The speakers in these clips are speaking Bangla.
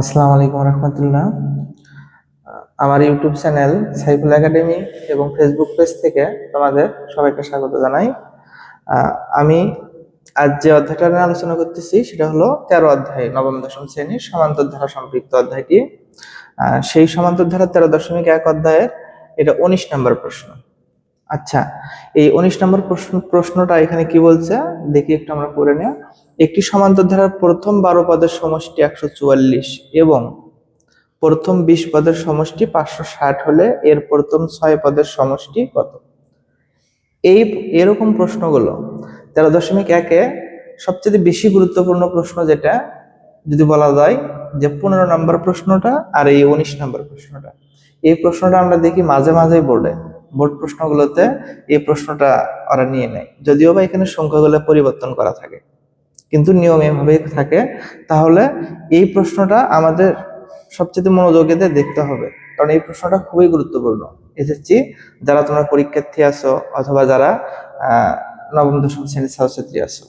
আসসালামু আলাইকুম রহমতুল্লাহ। আমার ইউটিউব চ্যানেল সাইফুল একাডেমি এবং ফেসবুক পেজ থেকে তোমাদের সবাইকে স্বাগত জানাই। আমি আজ যে অধ্যায়টা নিয়ে আলোচনা করতেছি সেটা হলো তেরো অধ্যায়, নবম দশম শ্রেণির সমান্তর ধারা সম্পৃক্ত অধ্যায়টি। সেই সমান্তর ধারা তেরো দশমিক এক অধ্যায়ের এটা উনিশ নম্বর প্রশ্ন। আচ্ছা এই উনিশ নম্বর প্রশ্ন, প্রশ্নটা এখানে কি বলছে? দেখি একটু আমরা পড়ে নেওয়া একটি সমান্তর ধারার প্রথম বারো পদের সমষ্টি একশো চুয়াল্লিশ এবং প্রথম বিশ পদের সমষ্টি পাঁচশো ষাট হলে এর প্রথম ছয় পদের সমষ্টি কত? এই, এরকম প্রশ্নগুলো তেরো দশমিক একে সবচেয়ে বেশি গুরুত্বপূর্ণ প্রশ্ন যেটা, যদি বলা যায় যে পনেরো নম্বর প্রশ্নটা আর এই উনিশ নম্বর প্রশ্নটা। এই প্রশ্নটা আমরা দেখি মাঝে মাঝে বোর্ডে বোর্ড প্রশ্নগুলোতে এই প্রশ্নটা ওরা নিয়ে নেয়। যদিও বা এখানে সংখ্যাগুলো পরিবর্তন করা থাকে, কিন্তু নিয়ম এভাবেই থাকে, তাহলে এই প্রশ্নটা আমাদের সবচেয়ে মনোযোগে দিয়ে দেখতে হবে। কারণ এই প্রশ্নটা খুবই গুরুত্বপূর্ণ। এসেছি যারা তোমরা পরীক্ষার্থী আছো অথবা যারা নবম, দশম শ্রেণির ছাত্রছাত্রী আছো,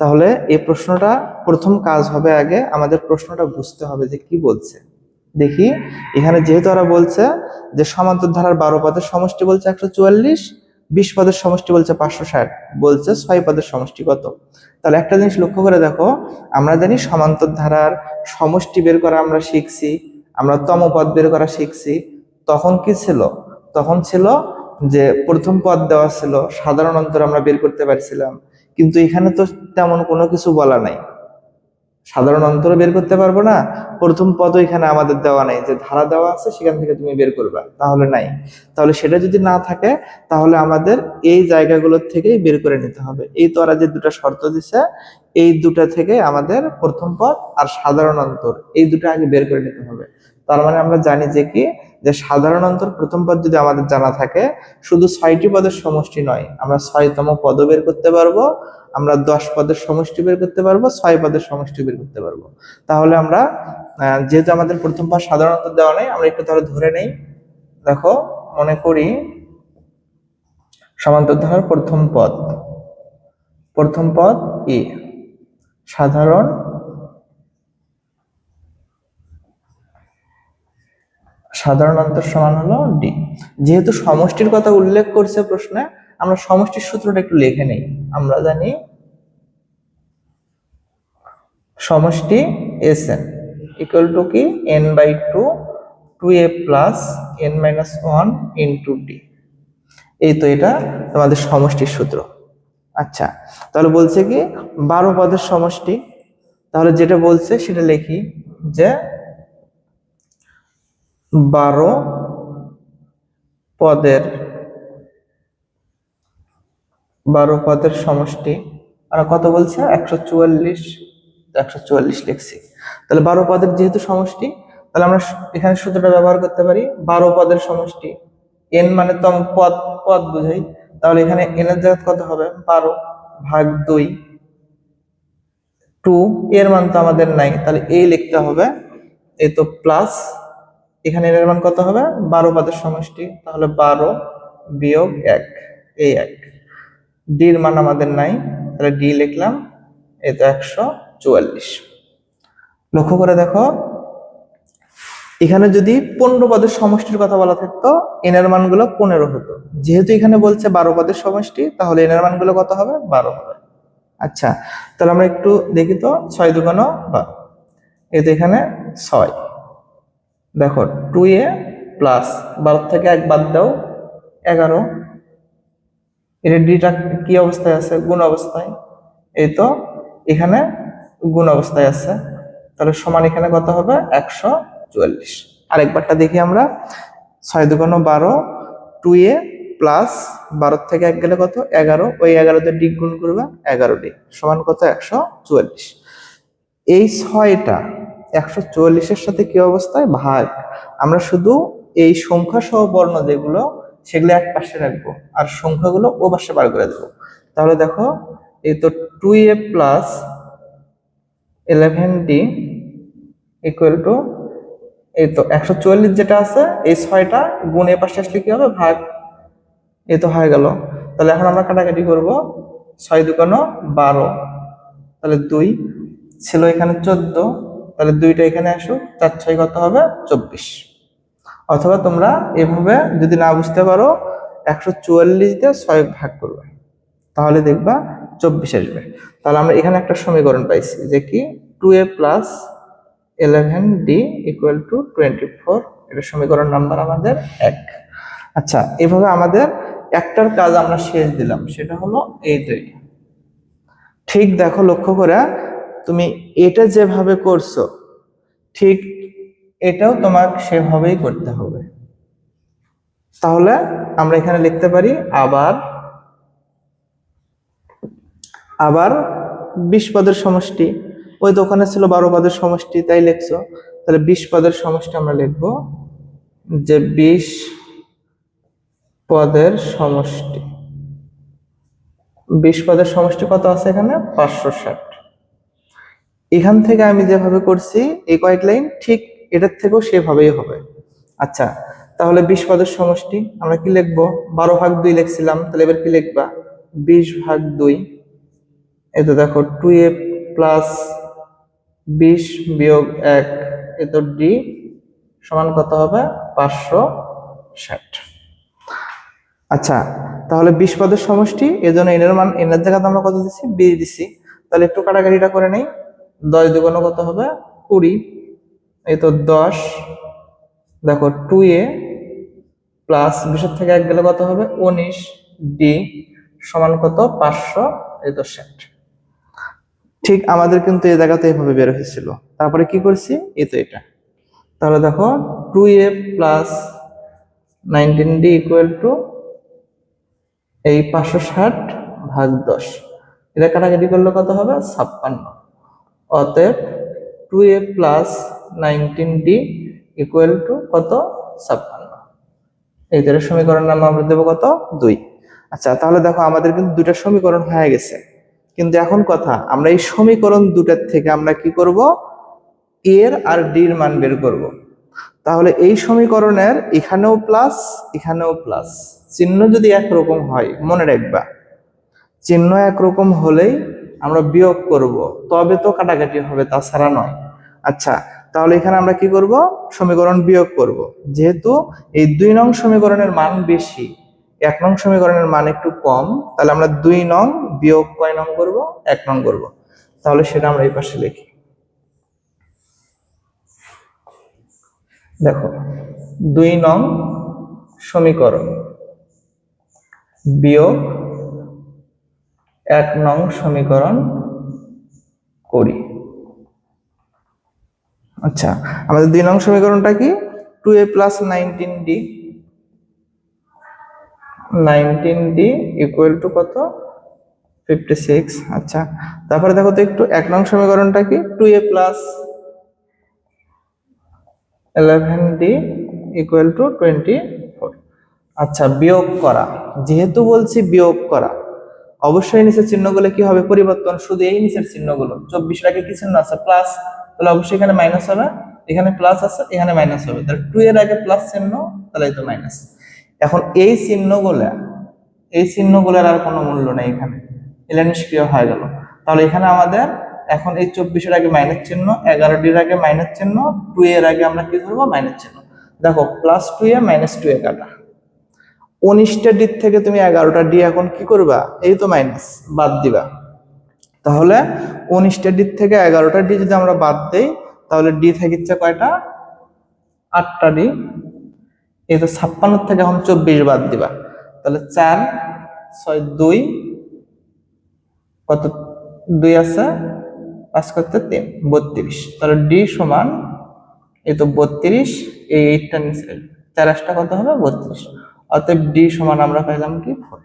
তাহলে এই প্রশ্নটা প্রথম কাজ হবে আগে আমাদের প্রশ্নটা বুঝতে হবে যে কি বলছে। দেখি, এখানে যেহেতু ওরা বলছে যে সমান্তর ধারার বারো পদের সমষ্টি বলছে একশো চুয়াল্লিশ, বিশ পদের সমষ্টি বলছে পাঁচশো ষাট, বলছে ছয় পদের সমষ্টি কত? তাহলে একটা জিনিস লক্ষ্য করে দেখো, আমরা জানি সমান্তর ধারার সমষ্টি বের করা আমরা শিখছি, আমরা তম পদ বের করা শিখছি। তখন কি ছিল? তখন ছিল যে প্রথম পদ দেওয়া ছিল, সাধারণ অন্তর আমরা বের করতে পারছিলাম। কিন্তু এখানে তো তেমন কোনো কিছু বলা নাই। সাধারণ অন্তর বের করতে পারব না। প্রথম পদ এখানে আমাদের দেওয়া নাই। যে ধারা দেওয়া আছে, সেখান থেকে তুমি বের করবা। তাহলে নাই। তাহলে সেটা যদি না থাকে, তাহলে আমাদের এই জায়গাগুলোর থেকেই বের করে নিতে হবে। এই তোরা যে দুটা শর্ত দিছে, এই দুটা থেকে আমাদের প্রথম পদ আর সাধারণ অন্তর, এই দুটা আগে বের করে নিতে হবে। তার মানে আমরা জানি যে কি যে সাধারণ অন্তর প্রথম পদ যদি আমাদের জানা থাকে, শুধু ছয়টি পদের সমষ্টি নয়, আমরা ছয়তম পদ বের করতে পারব, আমরা দশ পদের সমষ্টি বের করতে পারব, ছয় পদের সমষ্টি বের করতে পারব। তাহলে আমরা যেহেতু আমাদের প্রথম পদ সাধারণ অন্তর দেওয়া নেই, আমরা একটু ধরে ধরে নেই। দেখো, মনে করি সমান্তর ধারার প্রথম পদ। প্রথম পদ এ সাধারণ সাধারণ অন্তর সমান হলো ডি যেহেতু সমষ্টির কথা উল্লেখ করছে প্রশ্নে, আমরা সমষ্টির সূত্রটা একটু লিখে নেই। আমরা জানি সমষ্টি এস এন ইকুয়াল টু কি? N by two two A plus N minus one into D এই তো এটা তোমাদের সমষ্টির সূত্র। আচ্ছা তাহলে বলছে কি, বারো পদের সমষ্টি, তাহলে যেটা বলছে সেটা লিখি যে বারো পদের বারো পদের সমষ্টি। আর কত বলছে? একশো চুয়াল্লিশ একশো চুয়াল্লিশ লিখছি। তাহলে বারো পদের যেহেতু সমষ্টি, তাহলে আমরা এখানে সূত্রটা ব্যবহার করতে পারি, বারো পদের সমষ্টি। এন মানে তম পদ পদ বুঝাই। তাহলে এখানে এন এর জায়গা কত হবে? বারো ভাগ দুই। টু, এর মান তো আমাদের নাই। তাহলে এই লিখতে হবে এই তো প্লাস এখানে এর মান কত হবে? বারো পদের সমষ্টি, তাহলে বারো বিয়োগ এক এই এক। ডির মান আমাদের নাই, তাহলে ডি লিখলাম এই তো একশো চুয়াল্লিশ। লক্ষ্য করে দেখো, এখানে যদি পনেরো পদের সমষ্টির কথা বলা থাকতো এনের মানগুলো পনেরো হতো। যেহেতু এখানে বলছে বারো পদের সমষ্টি, তাহলে এনের মানগুলো কত হবে? বারো হবে। আচ্ছা তাহলে আমরা একটু দেখি তো, ছয় দুগানো বারো। এই তো এখানে ছয়। দেখো টু এ প্লাস বারো থেকে এক বাদ দাও, এগারো। এটা ডিটা কি অবস্থায় আছে? গুণ অবস্থায়। এই তো, এখানে গুণ অবস্থায় আছে। তাহলে সমান এখানে কত হবে? একশো চুয়াল্লিশ। আরেকবারটা দেখি আমরা। ছয় দুগুণ বারো টু এ প্লাস বারো থেকে এক গেলে কত? এগারো। ওই এগারোতে ডি গুণ করবে, এগারো ডি সমান কত? একশো চুয়াল্লিশ। এই ছয়টা একশো চুয়াল্লিশের সাথে কি অবস্থায়? ভাগ। আমরা শুধু এই সংখ্যা সহ বর্ণ যেগুলো, সেগুলো এক পাশে রাখব আর সংখ্যাগুলো ও পাশে বার করে দেবো। তাহলে দেখো, এই তো two A plus eleven D equal to এই তো একশো চুয়াল্লিশ যেটা আছে, এই ছয়টা গুণ এ পাশে আসলে কি হবে? ভাগ। এই তো হয়ে গেল। তাহলে এখন আমরা কাটাকাটি করব। ছয় দুকানো বারো। তাহলে দুই ছিল এখানে চোদ্দ। তাহলে দুইটা এখানে আসুক, চার ছয় কত হবে? চব্বিশ। অথবা তোমরা এভাবে যদি না বুঝতে পারো, একশো চুয়াল্লিশ দিয়ে ছয় ভাগ করবে। তাহলে দেখবা চব্বিশ আসবে। তাহলে আমরা এখানে একটা সমীকরণ পাইছি যে কি? Two A plus eleven D equal to twenty four. এটা সমীকরণ নাম্বার আমাদের এক। আচ্ছা এভাবে আমাদের একটার কাজ আমরা শেষ দিলাম, সেটা হলো এই তৈরি ঠিক দেখো, লক্ষ্য করে তুমি এটা যেভাবে করছ, ঠিক এটাও তোমাকে সেভাবেই করতে হবে। তাহলে আমরা এখানে লিখতে পারি, আবার আবার বিশ পদের সমষ্টি। ওই দোকানে ছিল বারো পদের সমষ্টি, তাই লিখছো। তাহলে বিশ পদের সমষ্টি আমরা লিখব যে বিশ পদের সমষ্টি। বিশ পদের সমষ্টি কত আছে এখানে? পাঁচশো ষাট। এখান থেকে আমি যেভাবে করছি, এই কয়েক লাইন, ঠিক এটার থেকেও সেভাবেই হবে। আচ্ছা তাহলে বিশ পদের সমষ্টি, আমরা কি লিখব? বারো ভাগ দুই লিখছিলাম, তাহলে এবার কি লিখবা? বিশ ভাগ দুই, এই তো দেখো টু এ প্লাস বিশ বিয়োগ এক, এ তো ডি সমান কত হবে? পাঁচশো ষাট। আচ্ছা তাহলে বিশ পদের সমষ্টি, এজন্য এনের মান এনের জায়গাতে আমরা কত দিচ্ছি বিশ দিচ্ছি তাহলে একটু কাটাকাটিটা করে নেই। দশ দুগুণ কত হবে? কুড়ি। এই তো দশ। দেখো টু এ প্লাস বিশের থেকে এক গেলে কত হবে? উনিশ। ডি সমান কত? পাঁচশো। এই তো ষাট। ঠিক আমাদের কিন্তু এই জায়গাতে এইভাবে বের হয়েছিল। তারপরে কি করছি? এই তো এটা। তাহলে দেখো two A plus nineteen D equal to এই পাঁচশো ষাট ভাগ দশ। এটা কাটাকাটি করলে কত হবে? ছাপ্পান্ন। অতএব two A plus nineteen D equal to কত? ছাপ্পান্ন। এই দুটো সমীকরণ নাম আমরা দেবো কত? দুই। আচ্ছা তাহলে দেখো আমাদের কিন্তু দুটা সমীকরণ হয়ে গেছে। কিন্তু এখন কথা, আমরা এই সমীকরণ দুটার থেকে আমরা কি করব? এর আর ডির মান বের করব। তাহলে এই সমীকরণের এখানেও প্লাস এখানেও প্লাস চিহ্ন যদি একরকম হয়, মনে রাখবা। চিহ্ন একরকম হলেই আমরা বিয়োগ করব, তবে তো কাটাকাটি হবে, তাছাড়া নয়। আচ্ছা তাহলে এখানে আমরা কি করব? সমীকরণ বিয়োগ করব। যেহেতু এই দুই নং সমীকরণের মান বেশি, এক নং সমীকরণের মান একটু কম, তাহলে আমরা দুই নং বিয়োগ কয় নং করব? এক নং করব। তাহলে সেটা আমরা এই পাশে লিখি। দেখো, দুই নং সমীকরণ বিয়োগ এক নং সমীকরণ করি। আচ্ছা আমাদের দুই নং সমীকরণটা কি? Two A plus nineteen D nineteen D equal to কত? ফিফটি সিক্স আচ্ছা তারপরে দেখো তো একটু এক নং সমীকরণটা কি? Two A plus eleven D equal to twenty four আচ্ছা বিয়োগ করা, যেহেতু বলছি বিয়োগ করা অবশ্যই নিচের চিহ্নগুলো কি হবে? পরিবর্তন, শুধু এই নিচের চিহ্নগুলো। চব্বিশ আগে কি চিহ্ন আছে? প্লাস তাহলে অবশ্যই এখানে মাইনাস হবে। এখানে প্লাস আছে, এখানে মাইনাস হবে। তাহলে টু এর আগে প্লাস চিহ্ন, তাহলে তো মাইনাস এখন এই চিহ্নগুলো, এই চিহ্নগুলোর আর কোনো মূল্য নেই এখানে। এগুলো নিষ্ক্রিয় হয়ে গেল। তাহলে এখানে আমাদের এখন এই চব্বিশের আগে মাইনাস চিহ্ন, এগারোটির আগে মাইনাস চিহ্ন টু এর আগে আমরা কি ধরবো? মাইনাস চিহ্ন। দেখো plus two A minus two A কাটা। উনিশটা ডি থেকে তুমি এগারোটা ডি, এখন কি করবা? এই তো মাইনাস বাদ দিবা। তাহলে উনিশটা ডি থেকে এগারোটা ডি যদি আমরা বাদ দিই, তাহলে ডি থাকিচ্ছে কয়টা? আটটা ডি। এই তো ছাপ্পান্ন থেকে এখন চব্বিশ বাদ দিবা। তাহলে চার, ছয়, দুই, কত? দুই আছে, পাঁচ করতে তিন, বত্রিশ। তাহলে ডি সমান, এই তো বত্রিশ, এই এইটটা নিচে চার কত হবে? বত্রিশ। অতএব ডি সমান আমরা পাইলাম কি ফোর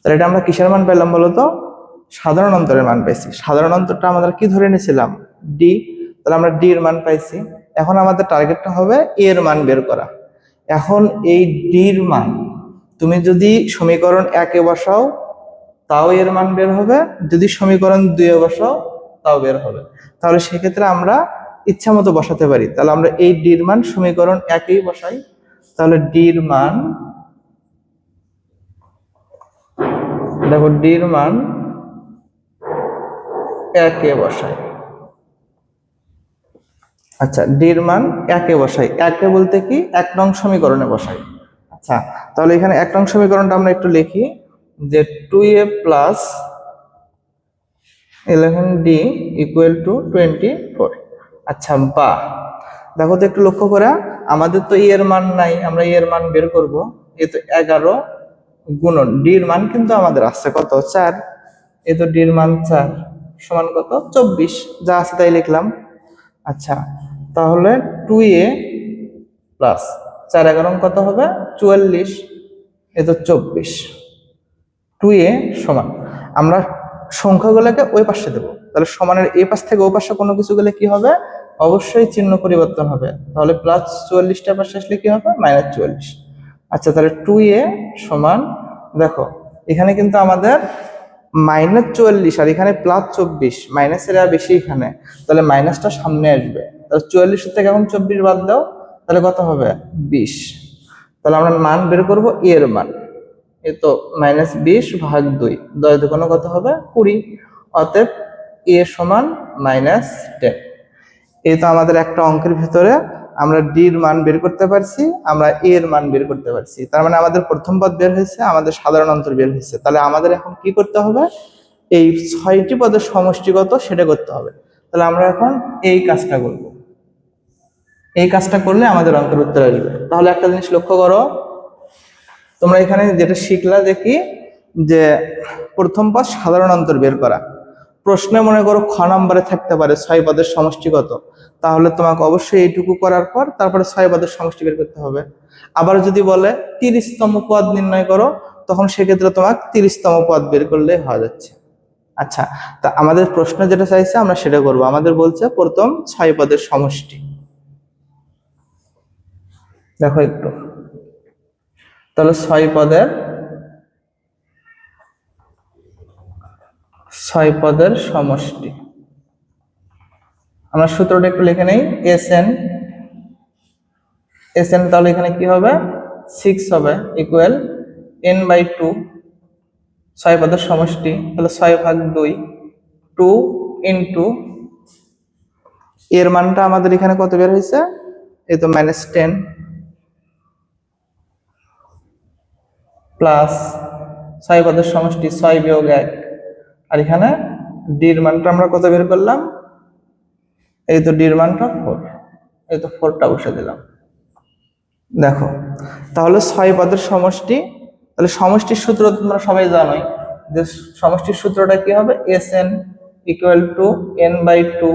তাহলে এটা আমরা কিসের মান পেলাম বলতো? সাধারণ অন্তরের মান পাইছি। সাধারণ অন্তরটা আমাদের কি ধরে নিয়েছিলাম? ডি তাহলে আমরা ডি এর মান পাইছি। এখন আমাদের টার্গেটটা হবে এ এর মান বের করা। এখন এই ডির মান তুমি যদি সমীকরণ একে বসাও, তাও এর মান বের হবে। যদি সমীকরণ দুয়ে বসাও, তাও বের হবে। তাহলে সেক্ষেত্রে আমরা ইচ্ছা মতো বসাতে পারি। তাহলে আমরা এই ডির মান সমীকরণ একেই বসাই। তাহলে ডির মান দেখো, ডির মান একে বসাই আচ্ছা ডির মান একে বসাই একে বলতে কি? এক নং সমীকরণে বসাই আচ্ছা তাহলে এখানে এক নং সমীকরণটা আমরা একটু লিখি, যে two A plus eleven D equal to twenty four আচ্ছা বা, দেখো তো একটু লক্ষ্য করে, আমাদের তো ই এর মান নাই, আমরা ই এর মান বের করব। এ তো এগারো গুণন ডির মান কিন্তু আমাদের আসছে কত? চার। এ তো ডির মান চার, সমান কত? চব্বিশ। যা আছে তাই লিখলাম। আচ্ছা তাহলে টু এ প্লাস চার এগারো কত হবে? চুয়াল্লিশ। এ তো চব্বিশ। টু এ সমান। আমরা সংখ্যাগুলোকে ওই পাশে দেবো। তাহলে সমানের এই পাশ থেকে ওই পাশে কোনো কিছু গেলে কি হবে? অবশ্যই চিহ্ন পরিবর্তন হবে। তাহলে প্লাস চুয়াল্লিশটা পাশে আসলে কি হবে? মাইনাস চুয়াল্লিশ। আচ্ছা তাহলে টু এ সমান দেখো, এখানে কিন্তু আমাদের মাইনাস চুয়াল্লিশ আর এখানে প্লাস চব্বিশ। মাইনাসের বেশি এখানে। তাহলে মাইনাসটা সামনে আসবে। তাহলে চুয়াল্লিশের থেকে এখন চব্বিশ বাদ দাও, তাহলে কত হবে? বিশ। তাহলে আমরা মান বের করব এর মান। এ তো মাইনাস বিশ ভাগ দুই। দশ দুগুণ কত হবে? কুড়ি। অতএব এ সমান মাইনাস টেন এই তো আমাদের একটা অঙ্কের ভিতরে আমরা ডি এর মান বের করতে পারছি, আমরা এ এর মান বের করতে পারছি। তার মানে আমাদের প্রথম পদ বের হয়েছে, আমাদের সাধারণ অন্তর বের হয়েছে। তাহলে আমাদের এখন কি করতে হবে? এই ছয়টি পদের সমষ্টিগত সেটা করতে হবে। তাহলে আমরা এখন এই কাজটা করব। এই কাজটা করলে আমাদের অঙ্কের উত্তর আসবে। তাহলে একটা জিনিস লক্ষ্য করো। তোমরা এখানে যেটা শিখলা দেখি, যে প্রথম পদ সাধারণ অন্তর বের করা। প্রশ্নে মনে করো খ নম্বরে থাকতে পারে, ছয় পদের সমষ্টিগত। তাহলে তোমাকে অবশ্যই এইটুকু করার পর তারপরে ছয় পদের সমষ্টি বের করতে হবে। আবার যদি বলে তিরিশতম পদ নির্ণয় করো, তখন সেক্ষেত্রে তোমাকে তিরিশতম পদ বের করলে হয়ে যাচ্ছে। আচ্ছা তা আমাদের প্রশ্ন যেটা চাইছে আমরা সেটা করব। আমাদের বলছে প্রথম ছয় পদের সমষ্টি। দেখো একটু। তাহলে ছয় পদের ছয় পদের সমষ্টি। আমরা সূত্রটা একটু লিখে নেই। এস এন এস এন তাহলে এখানে কি হবে? সিক্স হবে ইকুয়াল এন বাই টু ছয় পদের সমষ্টি। তাহলে ছয় ভাগ দুই টু ইন্টু এর মানটা আমাদের এখানে কত বের হয়েছে? এই তো মাইনাস টেন প্লাস ছয় পদের সমষ্টি, ছয় বিয়োগ এক। এখানে ডির মানটা আমরা কত বের করলাম? এই তো ডির মানটা ফোর এই তো ফোরটা বসে দিলাম। দেখো, তাহলে ছয় পদের সমষ্টি, তাহলে সমষ্টির সূত্র তোমরা সবাই জানোই যে সমষ্টির সূত্রটা কি হবে? S N equal to N by two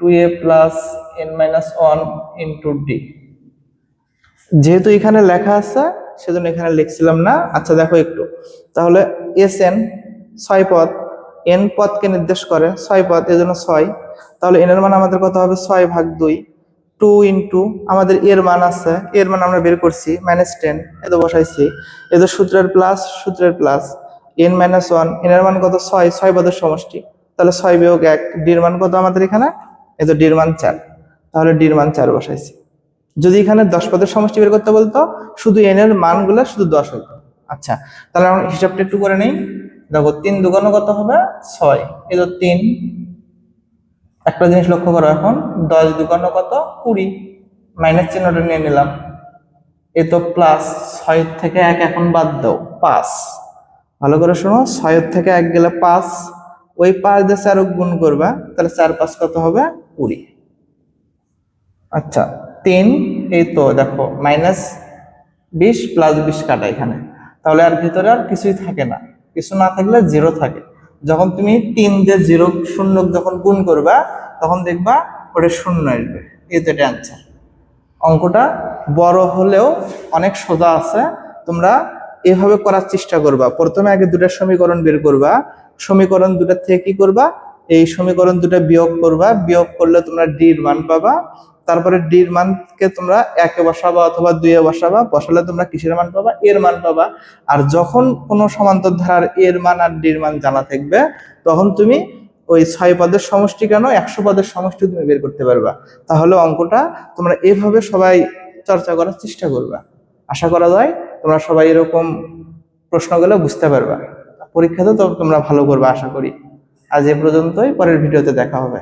two A plus N minus one into D যেহেতু এখানে লেখা আছে, সেজন্য এখানে লিখছিলাম না। আচ্ছা দেখো একটু। তাহলে এস এন ছয় পদ এন পদকে নির্দেশ করে, ছয় পদ, এজন্য ছয়। তাহলে এন এর মান আমাদের কত হবে? ছয় ভাগ দুই। টু ইন্টু আমাদের এর মান আছে। এর মান আমরা বের করছি মাইনাস টেন এত বসাইছি। এত সূত্রের প্লাস সূত্রের plus N minus one N এর মান কত? ছয়। ছয় পদের সমষ্টি। তাহলে ছয় বিয়োগ এক ডির মান কত আমাদের এখানে? এই তো ডির মান চার। তাহলে ডির মান চার বসাইছি। যদি এখানে দশ পদের সমষ্টি বের করতে বলতো, শুধু এন এর মানগুলো শুধু দশ হতো আচ্ছা তাহলে আমরা হিসাবটা একটু করে নেই। দেখো তিন দুগুণ কত হবে? ছয়। এই তো তিন। একটা জিনিস লক্ষ্য করো এখন, দশ দুগুণ কত? কুড়ি। মাইনাস চিহ্নটা নিয়ে নিলাম। এ তো প্লাস ছয় থেকে এক এখন বাদ দাও, পাঁচ। ভালো করে শোনো, ছয়ের থেকে এক গেলে পাঁচ। ওই পাঁচ দিয়ে চার গুণ করবা, তাহলে চার পাঁচ কত হবে? কুড়ি। আচ্ছা তিন, এই তো দেখো, মাইনাস বিশ প্লাস বিশ কাটা এখানে। তাহলে আর ভিতরে আর কিছুই থাকে না। কিছু না থাকলে জিরো থাকে। যখন তুমি তিন দিয়ে জিরো শূন্য যখন গুণ করবা, তখন দেখবা ওটা শূন্য আসবে। এই তো এটা অ্যান্সার অঙ্কটা বড় হলেও অনেক সোজা আছে। তোমরা এভাবে করার চেষ্টা করবা। প্রথমে আগে দুটা সমীকরণ বের করবা। সমীকরণ দুটা থেকে কি করবা? এই সমীকরণ দুটা বিয়োগ করবা। বিয়োগ করলে তোমরা ডির মান পাবা। তারপরে ডির মানকে তোমরা একে বসাবা অথবা দুইয়ে বসাবা, বসালে তোমরা কিসের মান পাবা? এর মান পাবা। আর যখন কোনো সমান্তর ধারার এর মান আর ডির মান জানা থাকবে, তখন তুমি ওই ছয় পদের সমষ্টি কেন, একশো পদের সমষ্টি তুমি বের করতে পারবা। তাহলে অঙ্কটা তোমরা এভাবে সবাই চর্চা করার চেষ্টা করবা। আশা করা যায় তোমরা সবাই এরকম প্রশ্নগুলো বুঝতে পারবা। পরীক্ষাতেও তো তোমরা ভালো করবে, আশা করি। আজ এ পর্যন্তই, পরের ভিডিওতে দেখা হবে।